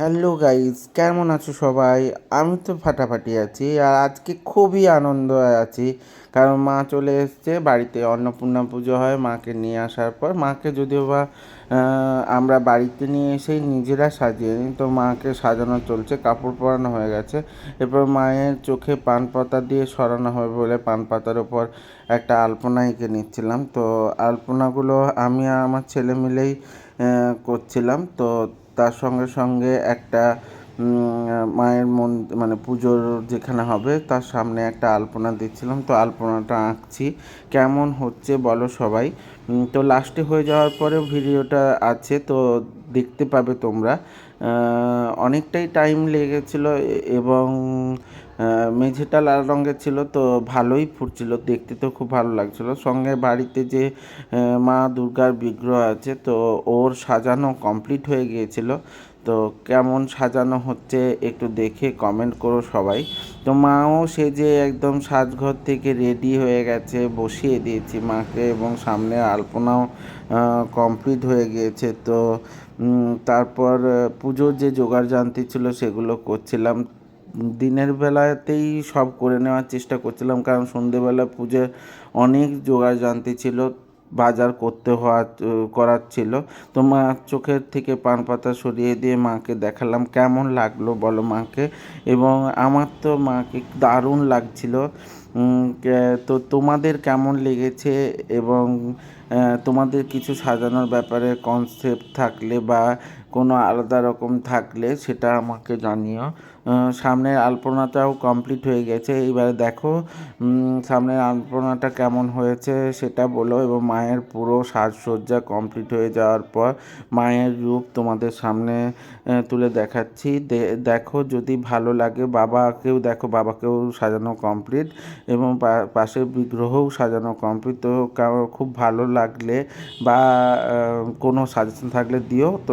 Hello guys কেমন আছো সবাই? আমি তো ফাটাফাটি আছি আর আজকে খুবই আনন্দ আছি। কারণ মা চলে এসছে, বাড়িতে অন্নপূর্ণা পুজো হয়, মাকে নিয়ে আসার পর। মাকে যদিও বা আমরা বাড়িতে নিয়ে এসেই নিজেরা সাজিয়ে নিই তো মাকে সাজানো চলছে, কাপড় পরানো হয়ে গেছে। এরপর মায়ের চোখে পান পাতা দিয়ে সরানো হবে বলে পান পাতার ওপর একটা আলপনা এঁকে নিচ্ছিলাম। তো আলপনাগুলো আমি আর আমার ছেলে মিলেই করছিলাম। তো তার সঙ্গে সঙ্গে একটা মায়ের মন মানে পুজোর যেখানে হবে, তার সামনে একটা আলপনা দিচ্ছিলাম। তো আলপনাটা আঁকছি। কেমন হচ্ছে বলো সবাই। তো লাস্টে হয়ে যাওয়ার পরে ভিডিওটা আছে, তো দেখতে পাবে তোমরা। অনেকটাই টাইম লেগেছিল, এবং মেঝেটা লাল রঙের ছিল, তো ভালোই ফুটছিল, দেখতে তো খুব ভালো লাগছিল। সঙ্গে বাড়িতে যে মা দুর্গার বিগ্রহ আছে, তো ওর সাজানো কমপ্লিট হয়ে গিয়েছিল। তো কেমন সাজানো হচ্ছে একটু দেখে কমেন্ট করো সবাই। তো মাও সে যে একদম সাজঘর থেকে রেডি হয়ে গেছে, বসিয়ে দিয়েছি মাকে এবং সামনে আলপনাও কমপ্লিট হয়ে গিয়েছে। তো তারপর পুজোর যে জোগাড় জান্তি ছিল সেগুলো করছিলাম। দিনের বেলাতেই সব করে নেওয়ার চেষ্টা করছিলাম, কারণ সন্ধেবেলা পুজো অনেক জোগাড় জানতে ছিল, বাজার করতে হওয়া করার ছিল। তো মা চোখের থেকে পান পাতা সরিয়ে দিয়ে মাকে দেখালাম, কেমন লাগল বলো মাকে? এবং আমার তো মাকে দারুণ লাগছিল। তো তোমাদের কেমন লেগেছে? এবং তোমাদের কিছু সাজানোর ব্যাপারে কনসেপ্ট থাকলে বা কোনো আলাদা রকম থাকলে সেটা আমাকে জানিও। সামনের আলপনাটাও কমপ্লিট হয়ে গেছে। এবারে দেখো সামনের আলপনাটা কেমন হয়েছে সেটা বলো এবং মায়ের পুরো সাজসজ্জা কমপ্লিট হয়ে যাওয়ার পর মায়ের রূপ তোমাদের সামনে তুলে দেখাচ্ছি। দেখো যদি ভালো লাগে বাবাকেও দেখো, বাবাকেও সাজানো কমপ্লিট এবং পাশে বিগ্রহও সাজানো কমপ্লিট তো খুব ভালো লাগলে বা কোনো সাজেশন থাকলে দিও। তো